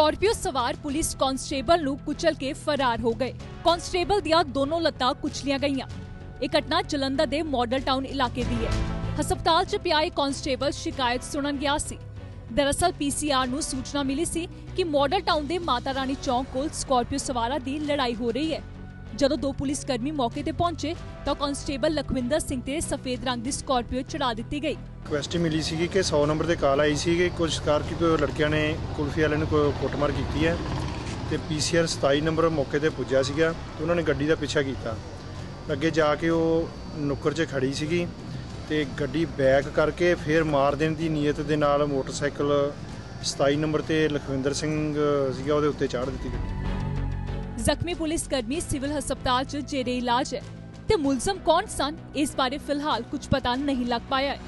Scorpio ਸਵਾਰ police constable ਨੂੰ ਕੁਚਲ ਕੇ ਫਰਾਰ ਹੋ ਗਏ। ਕਾਂਸਟੇਬਲ ਦੀਆਂ ਦੋਨੋਂ ਲੱਤਾਂ ਕੁਚਲੀਆਂ ਗਈਆਂ। ਇਹ ਘਟਨਾ ਜਲੰਧਰ ਦੇ ਮਾਡਲ ਟਾਊਨ ਇਲਾਕੇ ਦੀ ਹੈ। ਹਸਪਤਾਲ 'ਚ ਪਿਆ ਇੱਕ ਕਾਂਸਟੇਬਲ ਸ਼ਿਕਾਇਤ ਸੁਣਨ ਗਿਆ ਸੀ। ਦਰਅਸਲ ਪੀਸੀਆਰ ਨੂੰ ਸੂਚਨਾ ਮਿਲੀ ਸੀ ਕਿ ਮਾਡਲ ਟਾਊਨ ਦੇ ਮਾਤਾ ਰਾਣੀ ਚੌਂਕ ਕੋਲ ਸਕਾਰਪੀਓ ਸਵਾਰਾਂ ਦੀ ਲੜਾਈ ਹੋ ਰਹੀ ਹੈ। ਜਦੋਂ ਦੋ ਪੁਲਿਸ ਕਰਮੀ ਮੌਕੇ ਤੇ ਪਹੁੰਚੇ, ਤਾਂ ਕਾਂਸਟੇਬਲ ਲਖਵਿੰਦਰ ਸਿੰਘ ਤੇ ਸਫੇਦ ਰੰਗ ਦੀ ਸਕਾਰਪੀਓ ਚੜਾ ਦਿੱਤੀ ਗਈ। ਰਿਕੁਐਸਟ ਮਿਲੀ ਸੀਗੀ ਕਿ 100 ਨੰਬਰ ਤੇ ਕਾਲ ਆਈ ਸੀ ਕਿ ਕੁਝ ਸਕਾਰਪੀਓ ਲੜਕਿਆਂ ਨੇ ਕੁਲਫੀ ਵਾਲੇ ਨੂੰ ਕੋਈ ਕੁੱਟਮਾਰ ਕੀਤੀ ਹੈ ਤੇ ਪੀਸੀਆਰ 27 ਨੰਬਰ ਮੌਕੇ ਤੇ ਪੁੱਜਿਆ ਸੀਗਾ ਤੇ ਉਹਨਾਂ ਨੇ ਗੱਡੀ ਦਾ ਪਿੱਛਾ ਕੀਤਾ। ਅੱਗੇ ਜਾ ਕੇ ਉਹ ਨੁੱਕਰ 'ਚ ਖੜੀ ਸੀਗੀ ਤੇ ਗੱਡੀ ਬੈਕ ਕਰਕੇ ਫਿਰ ਮਾਰ ਦੇਣ ਦੀ ਨੀਅਤ ਦੇ ਨਾਲ ਮੋਟਰਸਾਈਕਲ 27 ਨੰਬਰ ਤੇ ਲਖਵਿੰਦਰ ਸਿੰਘ ਸੀਗਾ, ਉਹਦੇ ਉੱਤੇ ਚਾੜ ਦਿੱਤੀ ਗੱਡੀ ਜ਼ਖਮੀ ਪੁਲਿਸ ਕਰਮੀ ਸਿਵਲ ਹਸਪਤਾਲ 'ਚ ਜੇਰੇ ਇਲਾਜ ਹੈ। ਤੇ ਮੁਲਜ਼ਮ ਕੌਣ ਸਨ? ਇਸ ਬਾਰੇ ਫਿਲਹਾਲ ਕੁਝ ਪਤਾ ਨਹੀਂ ਲੱਗ ਪਾਇਆ ਹੈ।